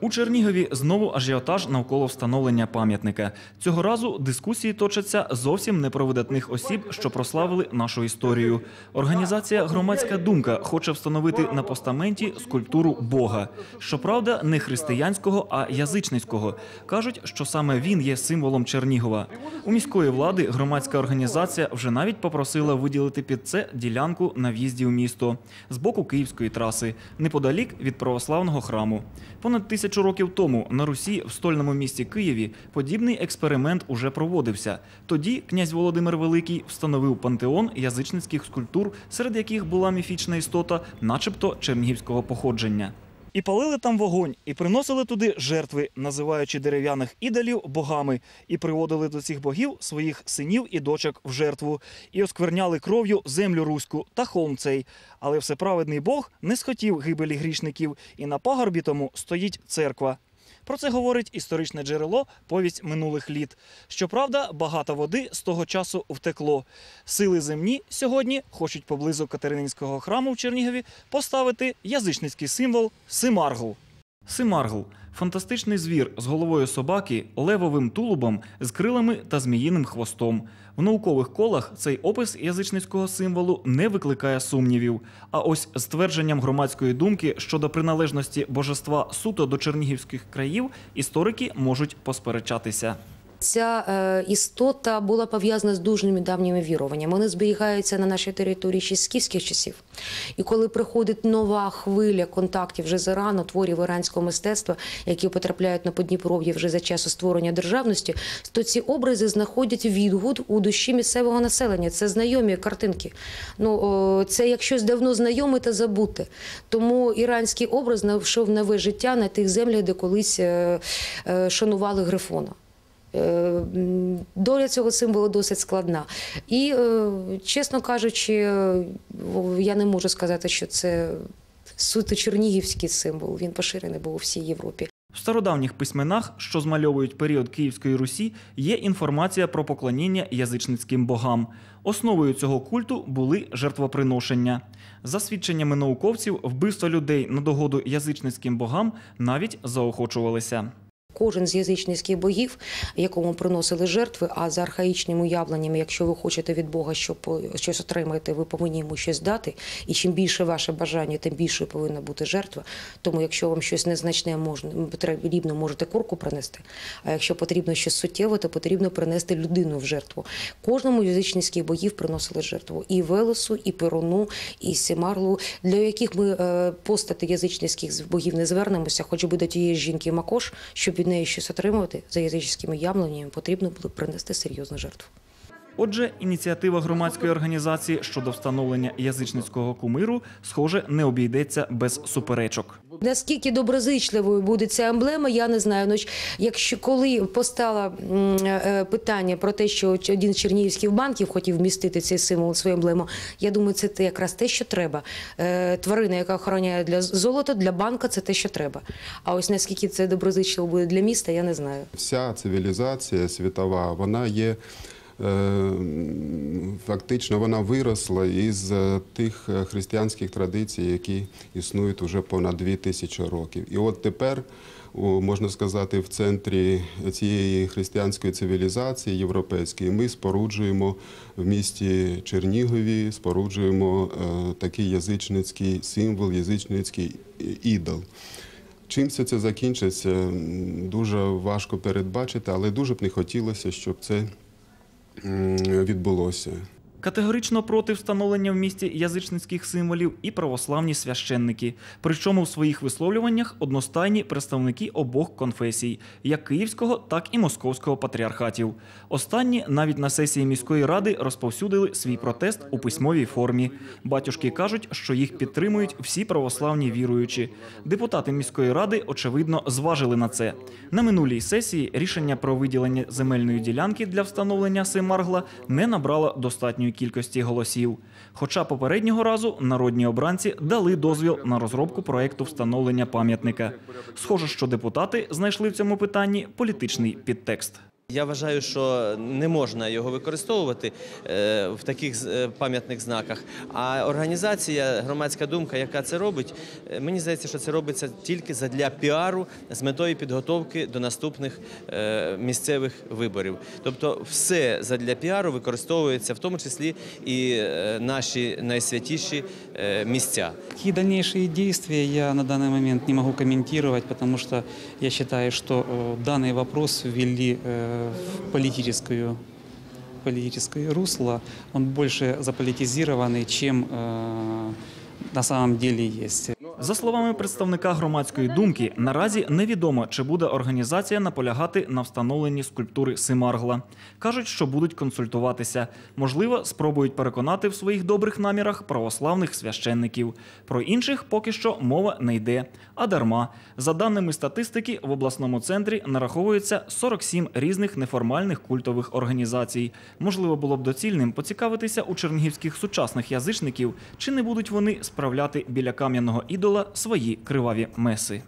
У Чернігові знову ажіотаж навколо встановлення пам'ятника. Цього разу дискусії точаться зовсім не про видатних осіб, що прославили нашу історію. Організація Громадська думка хоче встановити на постаменті скульптуру Бога. Щоправда, не християнського, а язичницького. кажуть, що саме він є символом Чернігова. У міської влади громадська організація вже навіть попросила виділити під це ділянку на в'їзді в місто з боку Київської траси, неподалік від православного храму. Понад тисячу років тому на Русі, в стольному місті Києві, подібний експеримент уже проводився. Тоді князь Володимир Великий встановив пантеон язичницьких скульптур, серед яких була міфічна істота, начебто чернігівського походження. І палили там вогонь, і приносили туди жертви, називаючи дерев'яних ідолів богами, і приводили до цих богів своїх синів і дочок в жертву, і оскверняли кров'ю землю руську та холм цей. Але всеправедний Бог не схотів гибелі грішників, і на пагорбі тому стоїть церква. Про це говорить історичне джерело повість минулих літ. Щоправда, багато води з того часу втекло. Сили земні сьогодні хочуть поблизу Катерининського храму в Чернігові поставити язичницький символ Симаргл. Симаргл фантастичний звір з головою собаки, левовим тулубом, з крилами та зміїним хвостом. В наукових колах цей опис язичницького символу не викликає сумнівів. А ось з твердженням громадської думки щодо приналежності божества суто до чернігівських країв історики можуть посперечатися. Ця е, істота була пов'язана з дуже давніми віруваннями. Вони зберігаються на нашій території ще з скіфських часів. І коли приходить нова хвиля контактів вже з творів іранського мистецтва, які потрапляють на Подніпров'я вже за часу створення державності, то ці образи знаходять відгук у душі місцевого населення. Це знайомі картинки. Ну це як щось давно знайоме та забуте. Тому іранський образ знайшов нове життя на тих землях, де колись е, е, шанували Грифона. Е, Доля цього символу досить складна. І, е, чесно кажучи, е, я не можу сказати, що це суто чернігівський символ. Він поширений був у всій Європі. В стародавніх письменах, що змальовують період Київської Русі, є інформація про поклоніння язичницьким богам. Основою цього культу були жертвоприношення. За свідченнями науковців, вбивство людей на догоду язичницьким богам навіть заохочувалися. Кожен з язичницьких богів, якому приносили жертви, а за архаїчним уявленням, якщо ви хочете від Бога щоб щось отримати, ви повинні йому щось дати. І чим більше ваше бажання, тим більшою повинна бути жертва. Тому, якщо вам щось незначне можна потрібно, можете курку принести. А якщо потрібно щось суттєве, то потрібно принести людину в жертву. Кожному язичницьких богів приносили жертву і Велесу, і Перуну, і Сімарлу, для яких ми е, постати язичницьких богів не звернемося, хоч би до тієї жінки Макош, щоб від неї щось отримувати за язичськими явленнями, потрібно було принести серйозну жертву. Отже, ініціатива громадської організації щодо встановлення язичницького кумиру, схоже, не обійдеться без суперечок. Наскільки доброзичливою буде ця емблема, я не знаю. Ну, якщо коли постало е, питання про те, що один з чернігівських банків хотів вмістити цей символ свою емблему, я думаю, це якраз те, що треба. Е, Тварина, яка охороняє для золота, для банка, це те, що треба. А ось наскільки це доброзичливо буде для міста, я не знаю. Вся цивілізація світова, вона є. Е, Фактично вона виросла із е, тих е, християнських традицій, які існують уже понад дві тисячі років. І от тепер, можна сказати, в центрі цієї християнської цивілізації європейської ми споруджуємо в місті Чернігові, споруджуємо такий язичницький символ, язичницький ідол. Чим все це закінчиться, дуже важко передбачити, але дуже б не хотілося, щоб це відбулося. Категорично проти встановлення в місті язичницьких символів і православні священники. Причому в своїх висловлюваннях одностайні представники обох конфесій, як Київського, так і Московського патріархатів. Останні навіть на сесії міської ради розповсюдили свій протест у письмовій формі. Батюшки кажуть, що їх підтримують всі православні віруючі. Депутати міської ради, очевидно, зважили на це. На минулій сесії рішення про виділення земельної ділянки для встановлення Семаргла не набрало достатньої кількості голосів. Хоча попереднього разу народні обранці дали дозвіл на розробку проекту встановлення пам'ятника. Схоже, що депутати знайшли в цьому питанні політичний підтекст. Я вважаю, що не можна його використовувати е, в таких е, пам'ятних знаках. А організація, громадська думка, яка це робить, е, мені здається, що це робиться тільки задля піару з метою підготовки до наступних е, місцевих виборів. Тобто, все задля піару використовується, в тому числі і е, наші найсвятіші е, місця. Какие дальнейшие действия я на данный момент не могу комментировать, потому что я считаю, что э, данный вопрос ввели э, в политическую политическое русло. Он больше заполитизированный, чем э, на самом деле есть. За словами представника громадської думки, наразі невідомо, чи буде організація наполягати на встановленні скульптури Симаргла. Кажуть, що будуть консультуватися. Можливо, спробують переконати в своїх добрих намірах православних священників. Про інших поки що мова не йде. А дарма. За даними статистики, в обласному центрі нараховується 47 різних неформальних культових організацій. Можливо, було б доцільним поцікавитися у чернігівських сучасних язичників, чи не будуть вони справляти біля кам'яного ідола свої криваві меси.